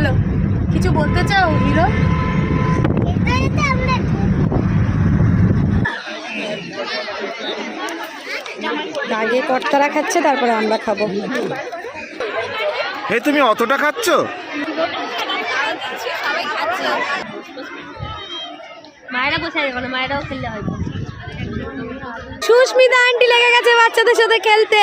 বলো কিছু বলতে চাও হিরো? আগে কর্তারা খাচ্ছে তারপরে আমরা খাব। হে তুমি অতটা খাচ্ছ? মায়েরা বসে মায়েরাও খেললে হয়তো সুস্মিতা আন্টি লেগে গেছে বাচ্চাদের সাথে খেলতে।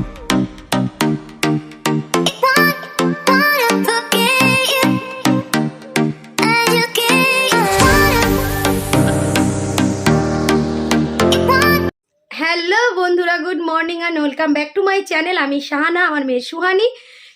চ্যানেল আমি শাহানা, আমার মেয়ে সুহানি।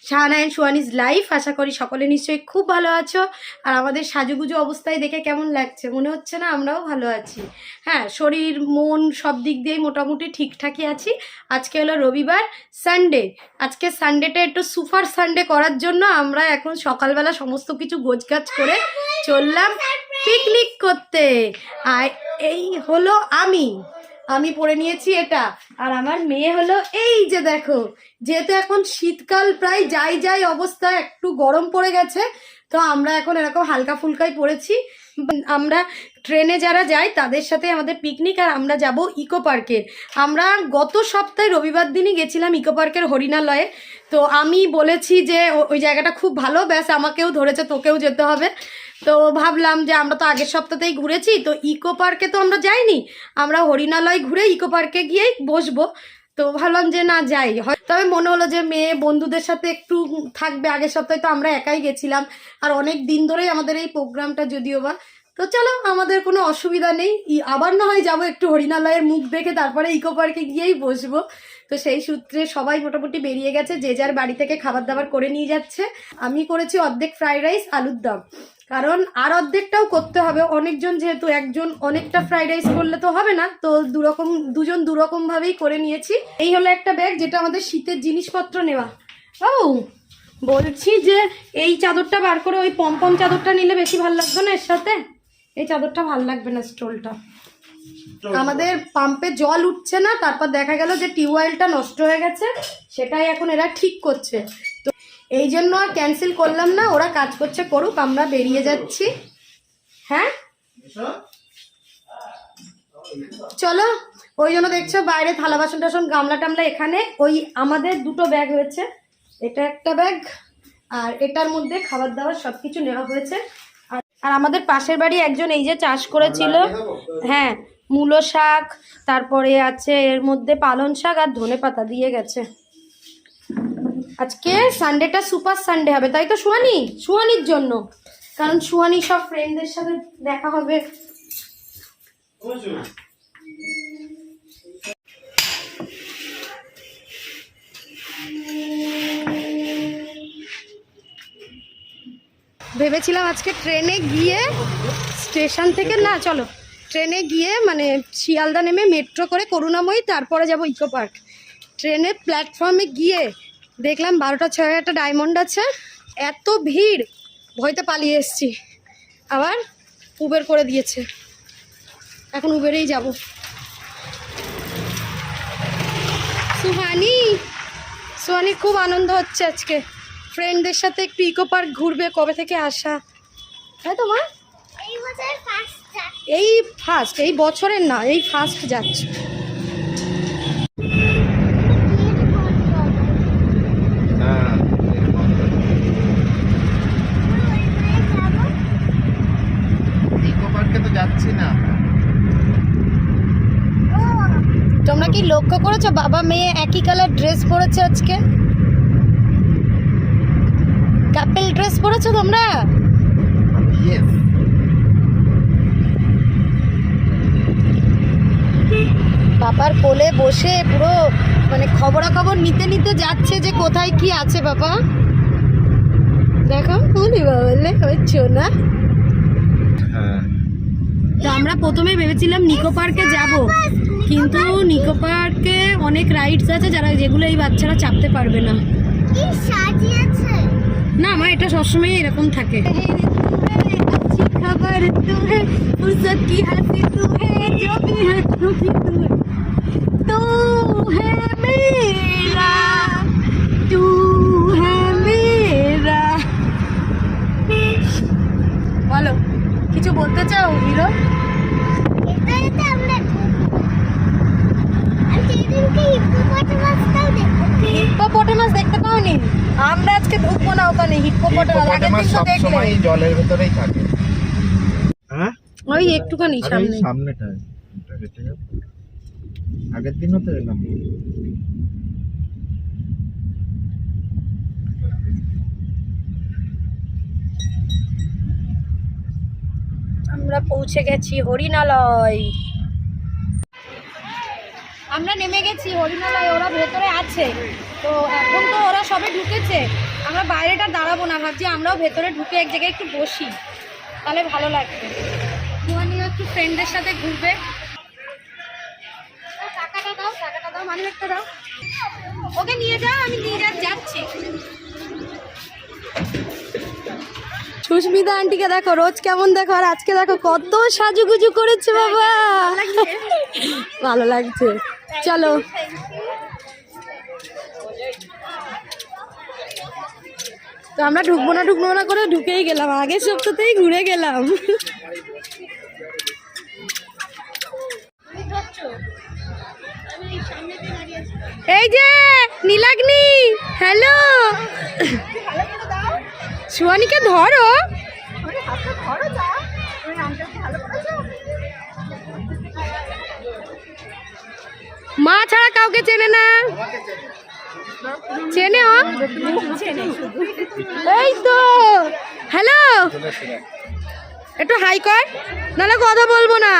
শাহানা অ্যান্ড সুহানিজ লাইফ আশা করি সকলে নিশ্চয়ই খুব ভালো আছো। আর আমাদের সাজুগুজু অবস্থায় দেখে কেমন লাগছে? মনে হচ্ছে না আমরাও ভালো আছি। হ্যাঁ শরীর, মন সব দিক দিয়েই মোটামুটি ঠিকঠাকই আছি। আজকে হলো রবিবার সানডে আজকে সানডেটা একটু সুপার সানডে করার জন্য আমরা এখন সকালবেলা সমস্ত কিছু গোছগাছ করে চললাম পিকনিক করতে। আর এই হলো আমি। আমি পরে নিয়েছি এটা। আর আমার মেয়ে হলো এই যে দেখো যেহেতু এখন শীতকাল প্রায় যাই যাই অবস্থা একটু গরম পড়ে গেছে তো আমরা এখন এরকম হালকা ফুলকাই উম, আমরা ট্রেনে যারা যাই, তাদের সাথে আমাদের পিকনিক আর আমরা যাব ইকো পার্কের আমরা গত সপ্তাহে রবিবার দিনই গেছিলাম ইকো পার্কের হরিণালয়ে। তো আমি বলেছি যে ওই জায়গাটা খুব ভালো, ব্যাস আমাকেও ধরেছে, তোকেও যেতে হবে। তো ভাবলাম যে, আমরা তো আগের সপ্তাহতেই ঘুরেছি, তো ইকো পার্কে তো আমরা যাইনি। আমরা হরিণালয় ঘুরে ইকো পার্কে গিয়েই বসবো। তো ভাবলাম যে না যাই। তবে মনে হলো যে মেয়ে বন্ধুদের সাথে একটু থাকবে। আগের সপ্তাহে তো আমরা একাই গেছিলাম। আর অনেক দিন ধরেই আমাদের এই প্রোগ্রামটা যদিও বা। তো চলো, আমাদের কোনো অসুবিধা নেই। আবার না হয় যাব একটু হরিণালয়ের মুখ দেখে তারপরে ইকো পার্কে গিয়েই বসবো। তো সেই সূত্রে সবাই মোটামুটি বেরিয়ে গেছে। যে যার বাড়ি থেকে খাবার দাবার করে নিয়ে যাচ্ছে। আমি করেছি অর্ধেক ফ্রাইড রাইস, আলুর দম। কারণ আর অর্ধেকটাও করতে হবে। অনেকজন যেহেতু একজন অনেকটা ফ্রাইড রাইস করলে তো হবে না তো দুরকম দুজন দুরকম ভাবেই করে নিয়েছি। এই হলো একটা ব্যাগ যেটা আমাদের শীতের জিনিসপত্র নেওয়া। ও বলছি যে এই চাদরটা বার করে ওই পমপম চাদরটা নিলে বেশি ভালো লাগবে না এর সাথে? এই চাদরটা ভালো লাগবে না স্টোলটা। আমাদের পাম্পে জল উঠছে না তারপর দেখা গেল যে টিউবওয়েলটা নষ্ট হয়ে গেছে সেটাই এখন এরা ঠিক করছে। তো এই জন্য আর ক্যান্সেল করলাম না ওরা কাজ করছে করুক আমরা বেরিয়ে যাচ্ছি। হ্যাঁ? চলো ওই জন্য দেখছ বাইরে থালা বাসন টাসন গামলা টামলা এখানে। ওই আমাদের দুটো ব্যাগ হয়েছে এটা একটা ব্যাগ আর এটার মধ্যে খাবার দাবার সব কিছু নেওয়া হয়েছে। আর আর আমাদের পাশের বাড়ি একজন এই যে চাষ করেছিল। হ্যাঁ মূলো শাক তারপরে আছে এর মধ্যে পালন শাক আর ধনে পাতা দিয়ে গেছে। আজকে সানডেটা সুপার সানডে হবে, তাই তো সুহানি? সুহানির জন্য। কারণ সুহানি সব ফ্রেন্ডদের সাথে দেখা হবে। ভেবেছিলাম আজকে ট্রেনে গিয়ে স্টেশন থেকে না, চলো। ট্রেনে গিয়ে মানে শিয়ালদা নেমে মেট্রো করে করুণাময়ী, তারপরে যাব ইকো পার্ক। ট্রেনের প্ল্যাটফর্মে গিয়ে দেখলাম বারোটা ছয় একটা ডায়মন্ড আছে। এত ভিড় ভয়তে পালিয়ে এসছি। আবার উবের করে দিয়েছে। এখন উবেরেই যাব। সুহানি সুহানি খুব আনন্দ হচ্ছে আজকে। ফ্রেন্ডদের সাথে একটু ইকো পার্ক ঘুরবে কবে থেকে আসা? তাই তো মা? এই ফার্স্ট এই বছরের না এই ফার্স্ট যাচ্ছে ইকো পার্কে তো যাচ্ছি না তোমরা কি লক্ষ্য করেছ? বাবা মেয়ে একই কালার ড্রেস পরেছে আজকে? কাপেল ড্রেস পরেছো তোমরা? বাবার কোলে বসে পুরো মানে খবরাখবর নিতে নিতে যাচ্ছে যে কোথায় কি আছে বাবা। দেখো বলি বাবলে হচ্ছে না। হ্যাঁ। তো আমরা প্রথমে ভেবেছিলাম নিকো পার্কে যাব। কিন্তু নিকো পার্কে অনেক রাইডস আছে যারা যেগুলো এই বাচ্চারা চাপতে পারবে না। না আমার এটা সবসময় এরকম থাকে। খবর তুমি কি হাসি তুমি সব সময় জলের ভেতরেই থাকে। হ্যাঁ? ওই একটুখানি সামনে। সামনেটা। এটা হেঁটে যাব। আগের দিনও তো এলাম আমরা পৌঁছে গেছি হরিণালয়। আমরা নেমে গেছি হরিণালয় ওরা ভেতরে আছে। তো এখন তো ওরা সবে ঢুকেছে। আমরা বাইরেটা দাঁড়াবো না ভাবছি আমরাও ভেতরে ঢুকে এক জায়গায় একটু বসি। তাহলে ভালো লাগবে। একটু ফ্রেন্ডদের সাথে ঘুরবে। টাকাটা দাও টাকাটা দাও মানে একটা দাও। ওকে নিয়ে যাও আমি নিয়ে যা যাচ্ছি। সুস্মিতা আন্টিকে দেখো রোজ কেমন দেখো আর আজকে দেখো কত সাজুগুজু করেছে বাবা। ভালো লাগছে। চলো। তো আমরা ঢুকবো না ঢুকবো না করে ঢুকেই গেলাম। আগের সপ্তাহতেই ঘুরে গেলাম। এই যে, নীলাগ্নি, হ্যালো। সুয়ানিকে ধরো। মা ছাড়া কাউকে চেনে না। চেনে ও এই তো। হ্যালো একটু হাই কর নাহলে কথা বলব না।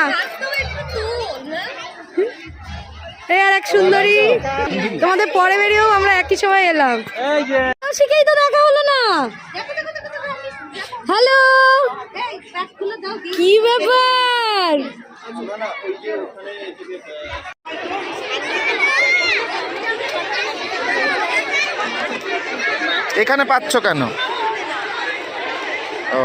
এই আর এক সুন্দরী। তোমাদের পরে বেরিয়েও আমরা একই সময় এলাম। শিখেই তো দেখা হলো না। হ্যালো কি ব্যাপার? এখানে পাচ্ছ কেন? ও।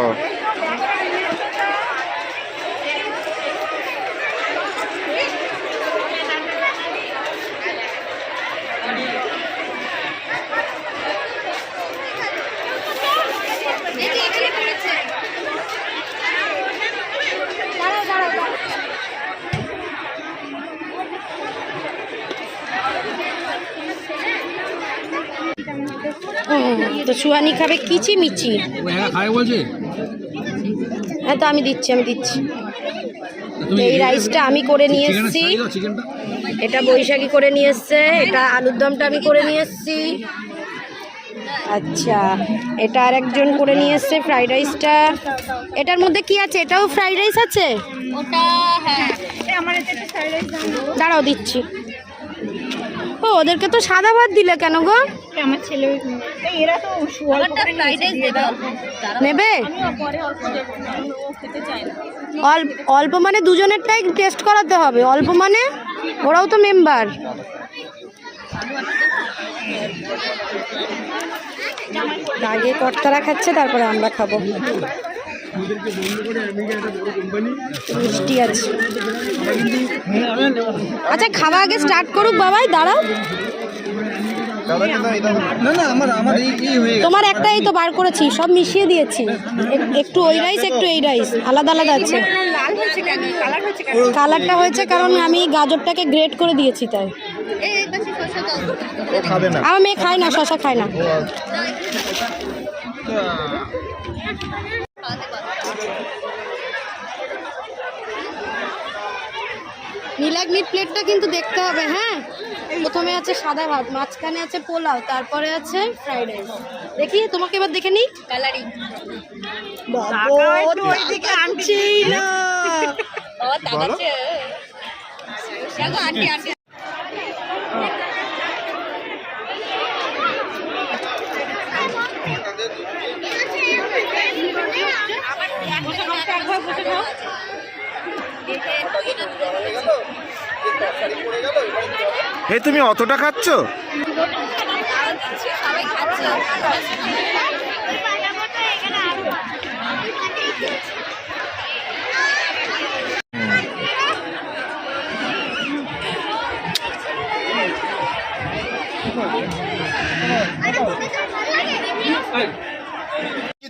তো সুহানি খাবে কিচি মিচি। বলছে? হ্যাঁ তো আমি দিচ্ছি আমি দিচ্ছি। এই রাইসটা আমি করে নিয়ে এসেছি। এটা বৈশাখী করে নিয়ে এসছে এটা আলুর দমটা আমি করে নিয়ে এসেছি। আচ্ছা এটা আর একজন করে নিয়ে এসছে ফ্রাইড রাইসটা। এটার মধ্যে কি আছে? এটাও ফ্রাইড রাইস আছে? ওটা হ্যাঁ। দাঁড়াও দিচ্ছি। ও ওদেরকে তো সাদা ভাত দিলে কেন গো? আমার ছেলে এরা তো নেবে? অল্প মানে দুজনেরটাই টেস্ট করাতে হবে। অল্প মানে ওরাও তো মেম্বার আগে কর্তারা খাচ্ছে তারপরে আমরা খাব। মিষ্টি আছে। আচ্ছা খাওয়া আগে স্টার্ট করুক বাবাই দাঁড়াও। তোমার একটাই তো বার করেছি সব মিশিয়ে দিয়েছি। একটু ওই রাইস একটু এই রাইস আলাদা আলাদা আছে। কালারটা হয়েছে কারণ আমি গাজরটাকে গ্রেট করে দিয়েছি তাই। আমার মেয়ে খায় না শশা খায় না। নীলাগ্নির প্লেটটা কিন্তু দেখতে হবে হ্যাঁ? প্রথমে আছে সাদা ভাত মাঝখানে আছে পোলাও তারপরে আছে ফ্রাইড রাইস দেখি তোমাকে এবার দেখে নিই। কালারিং আনছেই না। ও এই তুমি অতটা খাচ্ছ?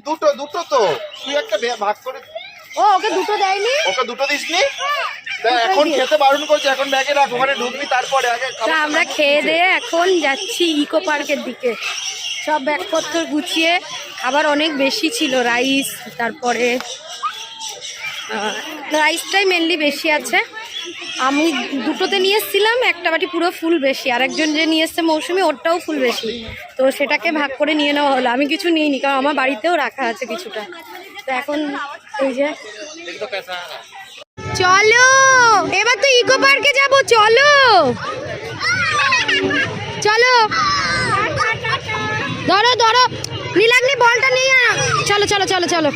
দুটো দুটো তো। তুই একটা ভাগ করে ও ওকে দুটো দেয়নি? ওকে দুটো দিসনি? তা এখন খেতে বারণ করছে এখন ব্যাগে রাখ ওখানে ঢুকবি তারপরে আগে আমরা খেয়ে দিয়ে এখন যাচ্ছি ইকো পার্কের দিকে। সব ব্যাগপত্র গুছিয়ে খাবার অনেক বেশি ছিল রাইস তারপরে রাইসটাই মেনলি বেশি আছে। আমি দুটোতে নিয়ে এসেছিলাম একটা বাটি পুরো ফুল বেশি আর একজন যে নিয়ে এসছে মৌসুমি ওরটাও ফুল বেশি। তো সেটাকে ভাগ করে নিয়ে নেওয়া হলো। আমি কিছু নিইনি কারণ আমার বাড়িতেও রাখা আছে কিছুটা। তো এখন এই যে চলো, এবার তো ইকো পার্কে যাব, চলো। চলো। ধরো ধরো। নীলাগ্নি, বলটা নিয়ে। চলো চলো চলো চলো।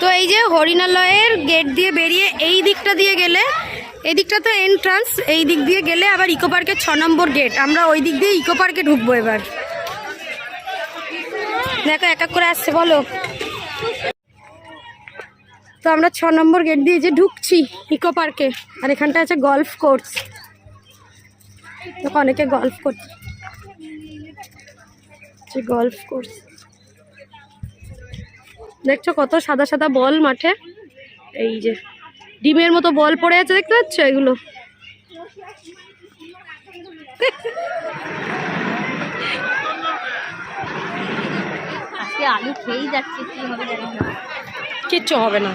তো এই যে হরিণালয়ের গেট দিয়ে বেরিয়ে এই দিকটা দিয়ে গেলে এই দিকটা তো এন্ট্রান্স এই দিক দিয়ে গেলে আবার ইকো পার্কের ছ নম্বর গেট আমরা ওই দিক দিয়ে ইকো পার্কে ঢুকবো এবার। দেখো, এক এক করে আসছে, বলো। তো আমরা ছ নম্বর গেট দিয়ে যে ঢুকছি ইকো পার্কে আর এখানটা আছে গলফ কোর্স দেখো, অনেকে গলফ করছে যে গলফ কোর্স দেখছ কত সাদা সাদা বল মাঠে? এই যে, ডিমের মতো বল পড়ে আছে, দেখতে পাচ্ছ এগুলো? আজকে আলু খেয়েই যাচ্ছে কি হবে জানি না। কিচ্ছু হবে না।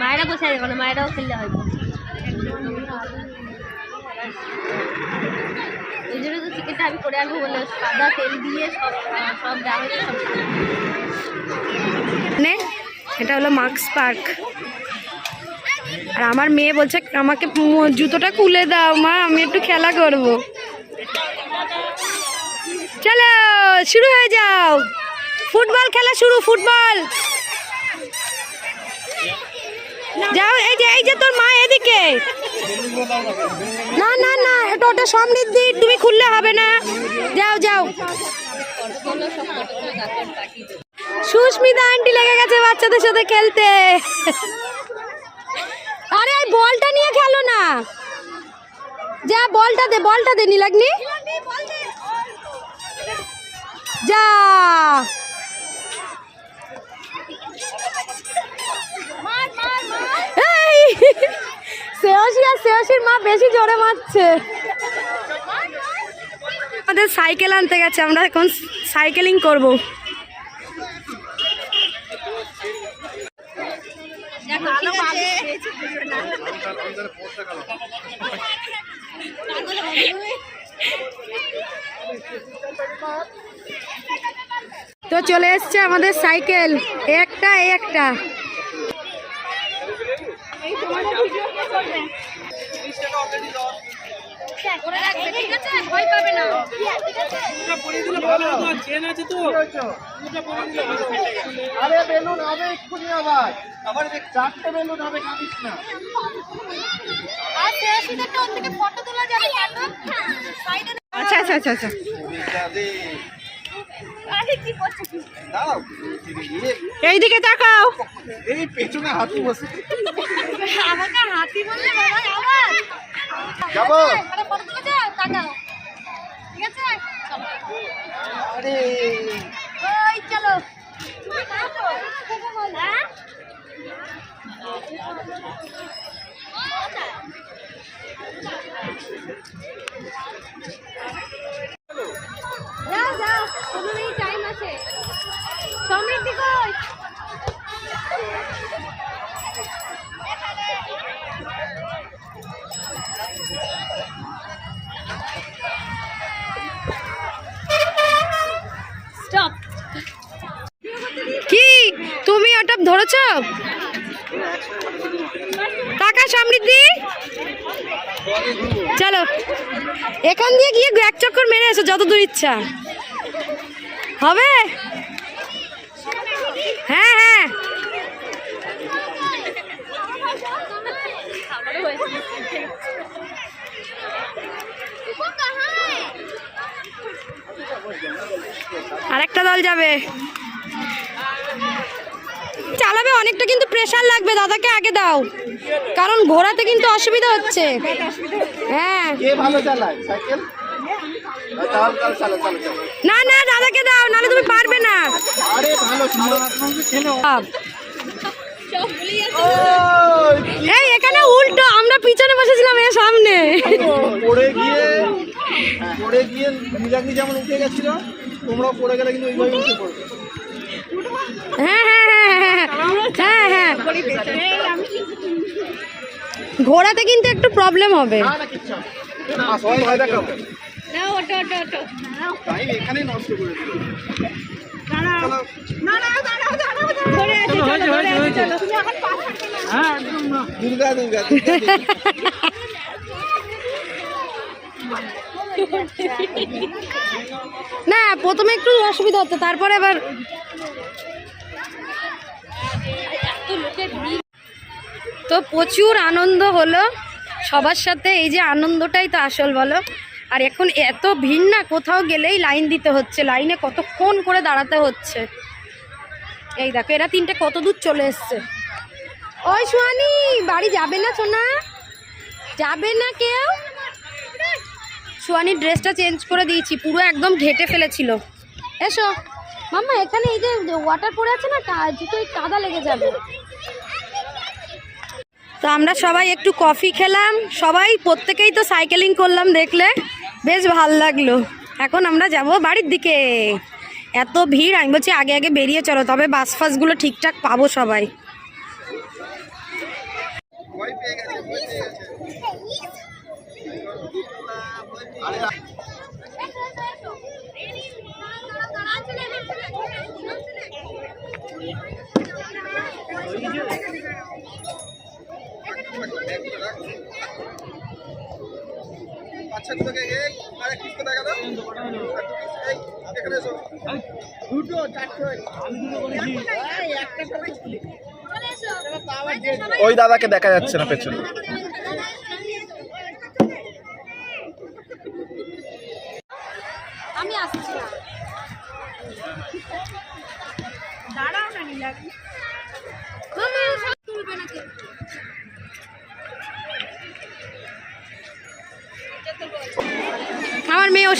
মায়েরা বসে আছে কোনো? মায়েরাও খেললে হয়তো ওই জন্য তো চিকেনটা আমি করে আনব বলে সাদা তেল দিয়ে সব সব যা হয়েছে সব নে এটা হলো মার্কস পার্ক। আর আমার মেয়ে বলছে আমাকে জুতোটা খুলে দাও মা আমি একটু খেলা করব চলো শুরু হয়ে যাও। ফুটবল খেলা শুরু, ফুটবল। যাও, এই যে এই যে তোর মা এদিকে। না না না, এটা ওটা সমৃদ্ধি, তুমি খুললে হবে না। যাও যাও। সুস্মিতা আন্টি লেগে গেছে বাচ্চাদের সাথে খেলতে। আরে বলটা নিয়ে খেলো না। যা, বলটা দে বলটা দে, নীলাগ্নি। যা। এই! শ্রেয়সী আর শ্রেয়সীর মা বেশি জোরে মারছে। আমাদের সাইকেল আনতে গেছে, আমরা এখন সাইকেলিং করব। দেখো তো চলে এসছে আমাদের সাইকেল। একটা একটা। আরে বেলুন হবে এক্ষুনি আবার আবার চারটে বেলুন হবে কাঁদিস না আচ্ছা আচ্ছা আচ্ছা আচ্ছা। দাঁড়াও এইদিকে তাকাও। এই পেছনে হাতি বসে। আমাকে হাতি বললে বাবা আবার। যাব। আরে ফটো তুলে যাও তাকাও। ঠিক আছে? আরে। ওই চলো। তুমি কাটো হ্যাঁ? যাও যাও কোনো টাইম আছে সমৃদ্ধি কই স্টপ কি তুমি ওটা ধরেছ? টাকা সমৃদ্ধি? চলো। এখান দিয়ে গিয়ে এক চক্কর মেরে এসো যত দূর ইচ্ছা। হবে? হ্যাঁ হ্যাঁ। আরেকটা দল যাবে। চালাবে অনেকটা কিন্তু প্রেশার লাগবে। দাদাকে আগে দাও। কারণ ঘোরাতে কিন্তু অসুবিধা হচ্ছে। হ্যাঁ। না না দাদাকে দাও নাহলে তুমি পারবে না। এই এখানে উল্টো আমরা পিছনে বসেছিলাম এর সামনে। পড়ে গিয়ে পড়ে গিয়ে যেমন উঠে গেছিল তোমরাও পড়ে গেলে কিন্তু ওইভাবে উঠে পড়বে। হ্যাঁ হ্যাঁ হ্যাঁ ঘোরাতে কিন্তু একটু প্রবলেম হবে। দুর্গা দুর্গা। না প্রথমে একটু অসুবিধা হতো তারপরে আবার তো প্রচুর আনন্দ হলো। সবার সাথে এই যে আনন্দটাই তো আসল বলো। আর এখন এত ভিড় না, কোথাও গেলেই লাইন দিতে হচ্ছে। লাইনে কতক্ষণ করে দাঁড়াতে হচ্ছে? এই দেখো, এরা তিনটে কত দূর চলে এসছে। ওই সোয়ানি বাড়ি যাবে না সোনা? যাবে না কেউ? সোয়ানির ড্রেসটা চেঞ্জ করে দিয়েছি, পুরো একদম ঘেটে ফেলেছিল। এসো। মাম্মা, এখানে এই যে ওয়াটার পড়ে আছে না জুতোয় কাদা লেগে যাবে। তো আমরা সবাই একটু কফি খেলাম, সবাই প্রত্যেকেই তো সাইকেলিং করলাম দেখলে, বেশ ভালো লাগল। এখন আমরা যাব বাড়ির দিকে। এত ভিড়, আমি বলছি আগে আগে বেরিয়ে চলো, তবে বাস ফাসগুলো ঠিকঠাক পাবো সবাই। বাচ্চাগুলোকে আরে এখানে এসো। দুটো একটা সবাই ওই দাদাকে দেখা যাচ্ছে না পেছনে আমি আসছি না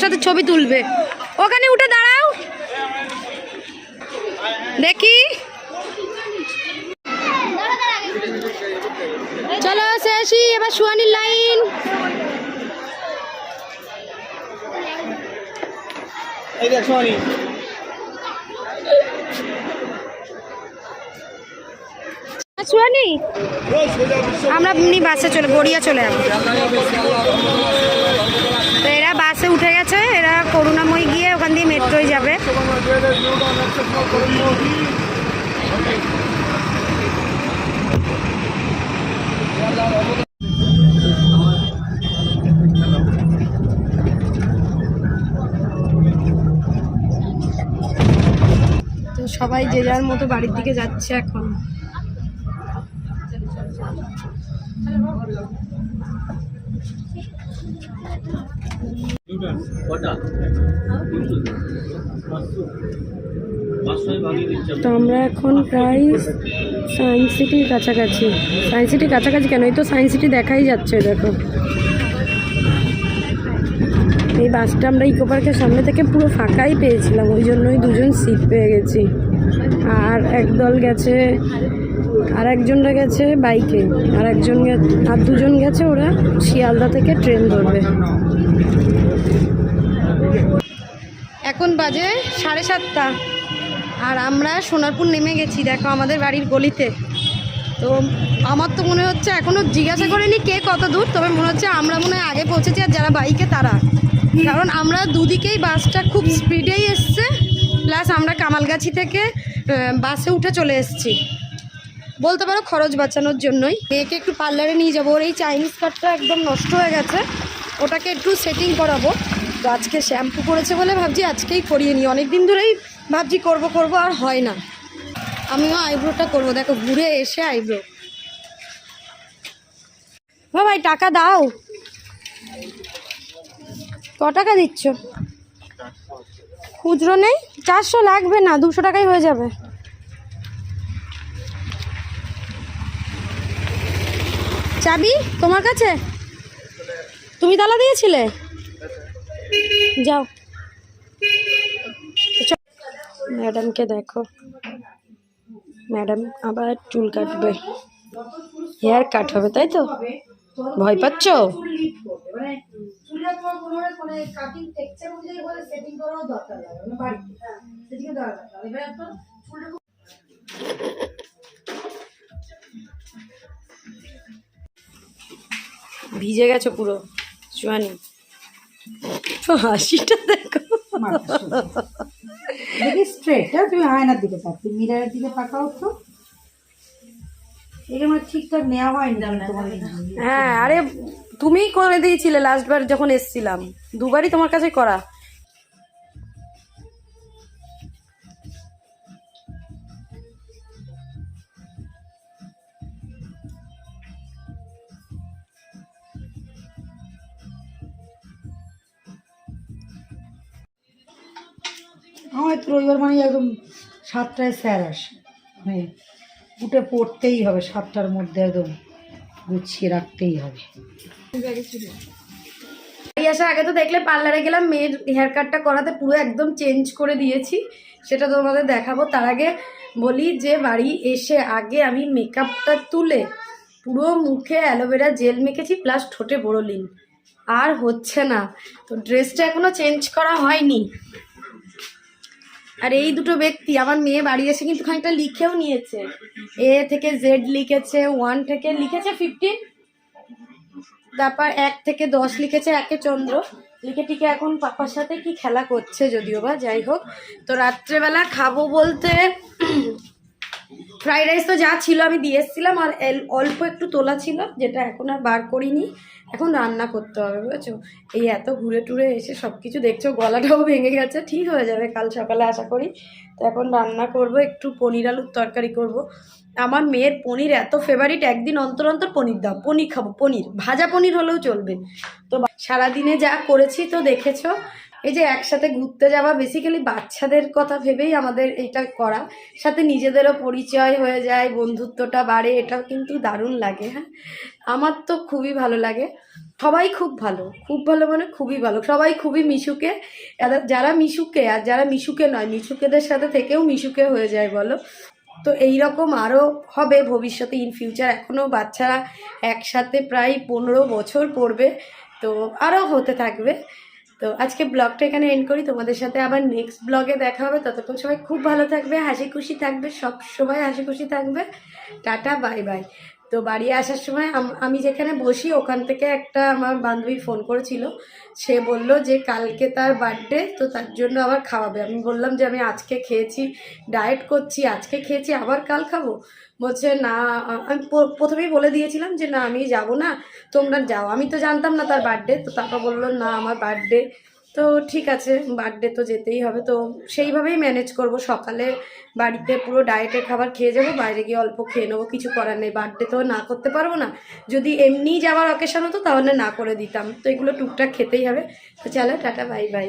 সাথে ছবি তুলবে। ওখানে উঠে দাঁড়াও। দেখি। চলো শেষই এবার সুয়ানির লাইন। এই দেখ আমরা এমনি বাসে চলে গড়িয়া চলে যাব। উঠে গেছে, এরা করুণাময়ী গিয়ে ওখান দিয়ে মেট্রোয় যাবে। সবাই যে যার মতো বাড়ির দিকে যাচ্ছে এখন। তো আমরা এখন প্রায় সায়েন্স সিটির কাছাকাছি। সায়েন্স সিটির কাছাকাছি কেন? এই তো সায়েন্স সিটি দেখাই যাচ্ছে, দেখো। এই বাসটা আমরা ইকো পার্কের সামনে থেকে পুরো ফাঁকাই পেয়েছিলাম, ওই জন্যই দুজন সিট পেয়ে গেছি। আর একদল গেছে, আর একজনরা গেছে বাইকে আর একজন আর দুজন গেছে ওরা শিয়ালদা থেকে ট্রেন ধরবে। এখন বাজে সাড়ে সাতটা। আর আমরা সোনারপুর নেমে গেছি, দেখো আমাদের বাড়ির গলিতে। তো আমার তো মনে হচ্ছে এখনও জিজ্ঞাসা করিনি কে কত দূর, তবে মনে হচ্ছে আমরা মনে হয় আগে পৌঁছেছি আর যারা বাইকে তারা। কারণ আমরা দুদিকেই বাসটা খুব স্পিডেই এসছে, প্লাস আমরা কামালগাছি থেকে বাসে উঠে চলে এসেছি। বলতে পারো খরচ বাঁচানোর জন্যই। মেয়েকে একটু পার্লারে নিয়ে যাব, ওর এই চাইনিজ কাটটা একদম নষ্ট হয়ে গেছে। ওটাকে একটু সেটিং করাবো। তো আজকে শ্যাম্পু করেছে বলে ভাবছি আজকেই করিয়ে নিই। অনেক দিন ধরেই ভাবছি করব করব, আর হয় না। আমিও আইব্রোটা করব। দেখো, ঘুরে এসে আইব্রো ভাই টাকা দাও। ক টাকা দিচ্ছ? খুচরো নেই? চারশো লাগবে না, দুশো টাকাই হয়ে যাবে। চাবি তোমার কাছে? তুমি তালা দিয়েছিলে? যাও। ম্যাডামকে দেখো। ম্যাডাম আবার চুল কাটবে। হেয়ার কাট হবে, তাই তো? ভয় পাচ্ছ? ভিজে গেছো পুরো। হাসিটা দেখো। দেখি স্ট্রেট হ্যাঁ তুমি আয়নার দিকে তাক তুমি মিরারের দিকে তাকাও তো। এরকম ঠিকঠাক নেওয়া হয়নি হ্যাঁ আরে তুমিই করে দিয়েছিলে লাস্টবার যখন এসছিলাম। দুবারই তোমার কাছে করা। আমার তো রবিবার মানে একদম সাতটায় স্যার আসে। মানে উঠে পড়তেই হবে, সাতটার মধ্যে একদম গুছিয়ে রাখতেই হবে। আসার আগে তো দেখলে পার্লারে গেলাম, মেয়ের হেয়ার কাটটা করাতে পুরো একদম চেঞ্জ করে দিয়েছি। সেটা তোমাদের দেখাবো। তার আগে বলি যে বাড়ি এসে আগে আমি মেকআপটা তুলে পুরো মুখে অ্যালোভেরা জেল মেখেছি প্লাস ঠোঁটে বোরোলিন আর হচ্ছে না, তো ড্রেসটা এখনও চেঞ্জ করা হয়নি। আর এই দুটো ব্যক্তি, আমার মেয়ে বাড়ি এসে কিন্তু খানিকটা লিখেও নিয়েছে। এ থেকে জেড লিখেছে, ওয়ান থেকে, লিখেছে ফিফটিন তারপর এক থেকে দশ লিখেছে একে চন্দ্র। লিখে টিকে এখন পাপার সাথে কি খেলা করছে যদিও বা, যাই হোক। তো রাত্রেবেলা খাব বলতে ফ্রাইড রাইস তো যা ছিল আমি দিয়ে এসেছিলাম আর অল্প একটু তোলা ছিল, যেটা এখন আর বার করিনি। এখন রান্না করতে হবে, বুঝেছ? এই এত ঘুরে টুরে এসে সব কিছু দেখছ, গলাটাও ভেঙে গেছে, ঠিক হয়ে যাবে কাল সকালে, আশা করি। তো এখন রান্না করব, একটু পনির আলুর তরকারি করব। আমার মেয়ের পনির এত ফেভারিট একদিন অন্তর অন্তর পনির দাও, পনির খাব, পনির, ভাজা পনির হলেও চলবে। তো সারাদিনে যা করেছি তো দেখেছ এই যে একসাথে ঘুরতে যাওয়া বেসিক্যালি বাচ্চাদের কথা ভেবেই আমাদের এটা করা। সাথে নিজেদেরও পরিচয় হয়ে যায়, বন্ধুত্বটা বাড়ে, এটাও কিন্তু দারুণ লাগে হ্যাঁ? আমার তো খুবই ভালো লাগে। সবাই খুব ভালো খুব ভালো মানে খুবই ভালো। সবাই খুবই মিশুকে যারা মিশুকে, আর যারা মিশুকে নয়, মিশুকেদের সাথে থেকেও মিশুকে হয়ে যায়, বলো? তো এই রকম আরও হবে ভবিষ্যতে ইন ফিউচার এখনও বাচ্চারা একসাথে প্রায় পনেরো বছর পড়বে, তো আরও হতে থাকবে। তো আজকে ব্লগটা এখানে এন্ড করি। তোমাদের সাথে আবার নেক্সট ব্লগে দেখা হবে। ততক্ষণ সবাই খুব ভালো থাকবে, হাসি খুশি থাকবে, সব সময় হাসি খুশি থাকবে। টাটা বাই বাই তো বাড়ি আসার সময় আম- যেখানে বসি, ওখান থেকে একটা আমার বান্ধবী ফোন করেছিল। সে বলল যে, কালকে তার বার্থডে তো তার জন্য আবার খাওয়াবে। আমি বললাম যে, আমি আজকে খেয়েছি ডায়েট করছি, আজকে খেয়েছি, আবার কাল খাব? বলছে, না, আমি প্রথমেই বলে দিয়েছিলাম যে, না, আমি যাব না, তোমরা যাও। আমি তো জানতাম না তার বার্থডে তো তারপর বলল, না, আমার বার্থডে তো ঠিক আছে বার্থডে তো যেতেই হবে। তো সেইভাবেই ম্যানেজ করব। সকালে বাড়িতে পুরো ডায়েটের খাবার খেয়ে যাব, বাইরে গিয়ে অল্প খেয়ে নেব, কিছু করার নেই। বার্থডে তো না করতে পারব না। যদি এমনি যাওয়ার অকেশন হতো, তাহলে না করে দিতাম। তো এগুলো টুকটাক খেতেই হবে। তো চলো, টাটা বাই বাই